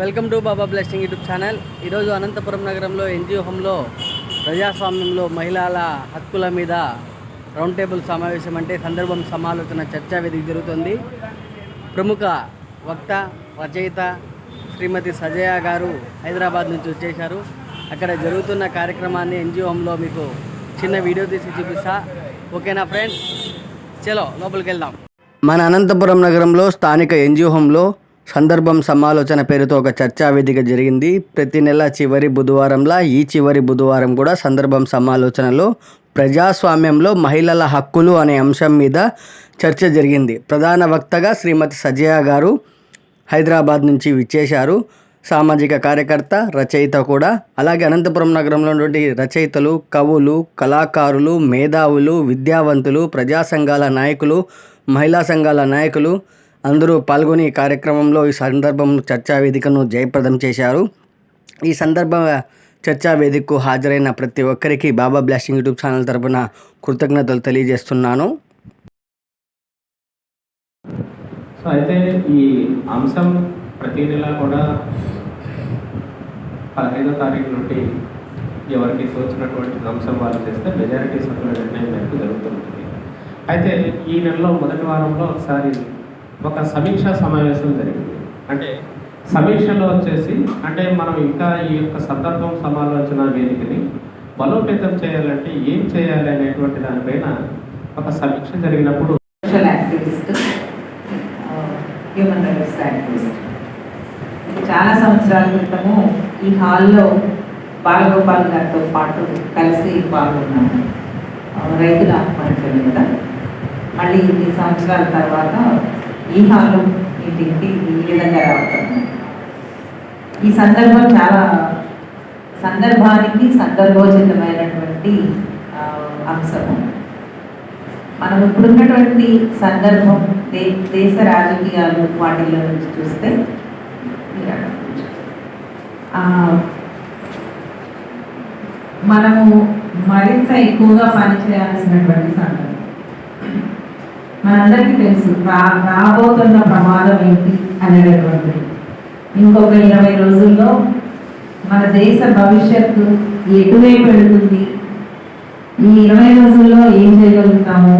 Welcome to Baba blessing YouTube channel. ఈరోజు అనంతపురం నగరంలో NGO హోంలో ప్రజాస్వామ్యంలో మహిళల హక్కుల మీద రౌండ్ టేబుల్ సమావేశం అంటే సందర్భం సమాలోచన చర్చా వేదిక జరుగుతుంది. ప్రముఖ వక్త రచయిత శ్రీమతి సజయ గారు హైదరాబాద్ నుంచి వచ్చేశారు. అక్కడ జరుగుతున్న కార్యక్రమాన్ని ఎన్జిఓ హోంలో మీకు చిన్న వీడియో తీసి చూపిస్తా. ఓకేనా ఫ్రెండ్స్? చలో లోపలికి వెళ్దాం. మన అనంతపురం నగరంలో స్థానిక ఎన్జిఓ హోంలో సందర్భం సమాలోచన పేరుతో ఒక చర్చా వేదిక జరిగింది. ప్రతి నెల చివరి బుధవారంలా ఈ చివరి బుధవారం కూడా సందర్భం సమాలోచనలో ప్రజాస్వామ్యంలో మహిళల హక్కులు అనే అంశం మీద చర్చ జరిగింది. ప్రధాన వక్తగా శ్రీమతి సజయ గారు హైదరాబాద్ నుంచి విచ్చేశారు. సామాజిక కార్యకర్త రచయిత కూడా. అలాగే అనంతపురం నగరంలో ఉన్నటువంటి రచయితలు కవులు కళాకారులు మేధావులు విద్యావంతులు ప్రజా సంఘాల నాయకులు మహిళా సంఘాల నాయకులు అందరూ పాల్గొని ఈ కార్యక్రమంలో ఈ సందర్భం చర్చా వేదికను జయప్రదం చేశారు. ఈ సందర్భంగా చర్చా వేదికకు హాజరైన ప్రతి ఒక్కరికి బాబా బ్లాస్టింగ్ యూట్యూబ్ ఛానల్ తరపున కృతజ్ఞతలు తెలియజేస్తున్నాను. సో అయితే ఈ అంశం ప్రతి నెల కూడా పదహైదో తారీఖు నుండి ఎవరికి తోచినటువంటి అంశం వాళ్ళు చేస్తే మెజారిటీ సభ్యుల నిర్ణయం మేరకు జరుగుతుంటుంది అయితే ఈ నెలలో మొదటి వారంలో ఒకసారి ఒక సమీక్షా సమావేశం జరిగింది. అంటే సమీక్షలో వచ్చేసి అంటే మనం ఇంకా ఈ యొక్క సందర్భం సమాలోచన వేదికని బలోపేతం చేయాలంటే ఏం చేయాలి అనేటువంటి దానిపైన ఒక సమీక్ష జరిగినప్పుడు social activist human rights activist చాలా సంవత్సరాల క్రితము ఈ హాల్లో బాలగోపాల్ గారితో పాటు కలిసి పాల్గొన్నాము. రైతుల ఆత్మహత్యలు కదా మళ్ళీ ఇన్ని సంవత్సరాల తర్వాత ఈ హాల్లో మీటింగ్కి ఈ విధంగా రావటం. ఈ సందర్భం చాలా సందర్భానికి సందర్భోచితమైనటువంటి అంశము. మనం ఇప్పుడున్నటువంటి సందర్భం దే దేశ రాజకీయాలు వాటిలో నుంచి చూస్తే మనము మరింత ఎక్కువగా పనిచేయాల్సినటువంటి సందర్భం మనందరికీ తెలుసు రా రాబోతున్న ప్రమాదం ఏంటి అనేటటువంటిది. ఇంకొక ఇరవై రోజుల్లో మన దేశ భవిష్యత్తు ఎటువైపు వెళుతుంది ఈ ఇరవై రోజుల్లో ఏం చేయగలుగుతాము?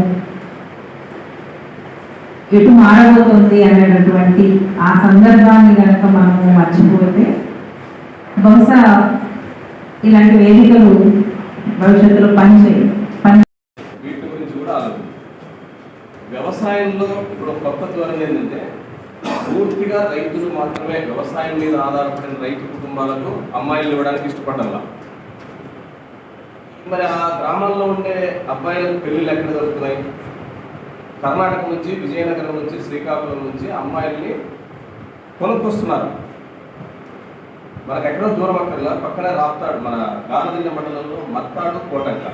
ఎటు మారబోతుంది అనేటటువంటి ఆ సందర్భాన్ని కనుక మనము మర్చిపోతే బహుశా ఇలాంటి వేదికలు భవిష్యత్తులో పనిచేయవు. వ్యవసాయంలో ఇప్పుడు కొత్త ధోరణి ఏంటంటే పూర్తిగా రైతులు మాత్రమే వ్యవసాయం మీద ఆధారపడిన రైతు కుటుంబాలకు అమ్మాయిలు ఇవ్వడానికి ఇష్టపడాల మరి ఆ గ్రామాల్లో ఉండే అబ్బాయిలకు పెళ్ళిళ్ళు ఎక్కడ దొరుకుతున్నాయి? కర్ణాటక నుంచి విజయనగరం నుంచి శ్రీకాకుళం నుంచి అమ్మాయిల్ని కొనుక్కొస్తున్నారు. మనకు ఎక్కడో దూరం అక్కర్లా పక్కనే రాప్తాడు మన గానదిన్న మండలంలో మత్తాడు కోటంక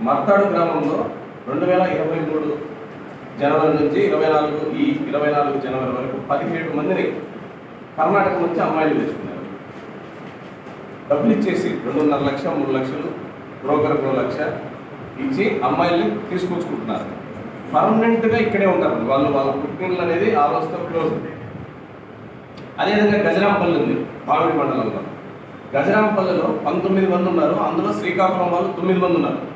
మర్తాడు గ్రామంలో రెండు వేల ఇరవై మూడు జనవరి నుంచి ఇరవై నాలుగు ఈ ఇరవై నాలుగు జనవరి వరకు పదిహేడు మందిని కర్ణాటక నుంచి అమ్మాయిలు తెచ్చుకున్నారు. డబ్బులు ఇచ్చేసి రెండున్నర లక్ష మూడు లక్షలు బ్రోకర్ మూడు లక్ష ఇచ్చి అమ్మాయిల్ని తీసుకొచ్చుకుంటున్నారు. పర్మనెంట్గా ఇక్కడే ఉంటారు. వాళ్ళు వాళ్ళ పుట్టినలు అనేది ఆలోచన క్లోజ్. అదేవిధంగా గజరాంపల్లి ఉంది మామిడి మండలంలో. గజరాంపల్లిలో పంతొమ్మిది మంది ఉన్నారు. అందులో శ్రీకాకుళం వాళ్ళు తొమ్మిది మంది ఉన్నారు.